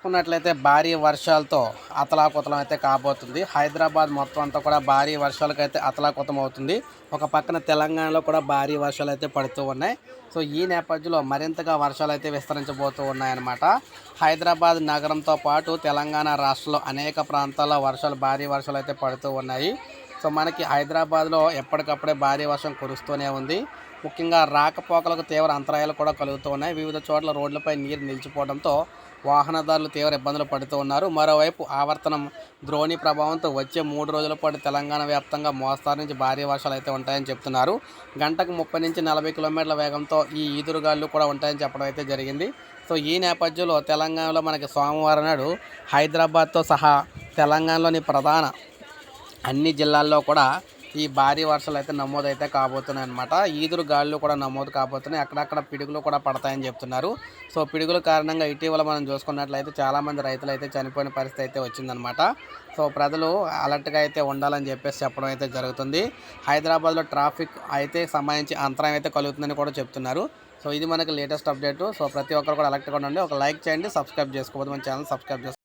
చూసుకున్నట్లయితే భారీ వర్షాలతో అతలాకుతలం అయితే కాబోతుంది. హైదరాబాద్ మొత్తం అంతా కూడా భారీ వర్షాలకైతే అతలాకుతం అవుతుంది. ఒక పక్కన తెలంగాణలో కూడా భారీ వర్షాలు అయితే పడుతూ ఉన్నాయి. సో ఈ నేపథ్యంలో మరింతగా వర్షాలు అయితే విస్తరించబోతూ ఉన్నాయన్నమాట. హైదరాబాద్ నగరంతో పాటు తెలంగాణ రాష్ట్రంలో అనేక ప్రాంతాల్లో వర్షాలు భారీ వర్షాలు అయితే పడుతూ ఉన్నాయి. సో మనకి హైదరాబాద్లో ఎప్పటికప్పుడే భారీ వర్షం కురుస్తూనే ఉంది. ముఖ్యంగా రాకపోకలకు తీవ్ర అంతరాయాలు కూడా కలుగుతూ ఉన్నాయి. వివిధ చోట్ల రోడ్లపై నీరు నిలిచిపోవడంతో వాహనదారులు తీవ్ర ఇబ్బందులు పడుతూ ఉన్నారు. మరోవైపు ఆవర్తనం ద్రోణి ప్రభావంతో వచ్చే మూడు రోజుల పాటు తెలంగాణ వ్యాప్తంగా మోస్తారు నుంచి భారీ వర్షాలు అయితే ఉంటాయని చెప్తున్నారు. గంటకు ముప్పై నుంచి నలభై కిలోమీటర్ల వేగంతో ఈ ఈదురుగాలు కూడా ఉంటాయని చెప్పడం అయితే జరిగింది. సో ఈ నేపథ్యంలో తెలంగాణలో మనకి సోమవారం నాడు హైదరాబాద్తో సహా తెలంగాణలోని ప్రధాన అన్ని జిల్లాల్లో కూడా ఈ భారీ వర్షాలు అయితే నమోదైతే కాబోతున్నాయి అనమాట ఈదురు గాలులు కూడా నమోదు కాబోతున్నాయి. అక్కడక్కడ పిడుగులు కూడా పడతాయని చెప్తున్నారు. సో పిడుగుల కారణంగా ఇటీవల మనం చూసుకున్నట్లయితే చాలామంది రైతులు అయితే చనిపోయిన పరిస్థితి అయితే వచ్చిందనమాట సో ప్రజలు అలర్ట్గా అయితే ఉండాలని చెప్పేసి చెప్పడం అయితే జరుగుతుంది. హైదరాబాద్లో ట్రాఫిక్ అయితే సంబంధించి అంతరం అయితే కలుగుతుందని కూడా చెప్తున్నారు. సో ఇది మనకి లేటెస్ట్ అప్డేట్. సో ప్రతి ఒక్కరు కూడా అలర్ట్గా ఉండండి. ఒక లైక్ చేయండి సబ్స్క్రైబ్ చేసుకోవద్దు. మన ఛానల్ సబ్స్క్రైబ్ చేసుకోండి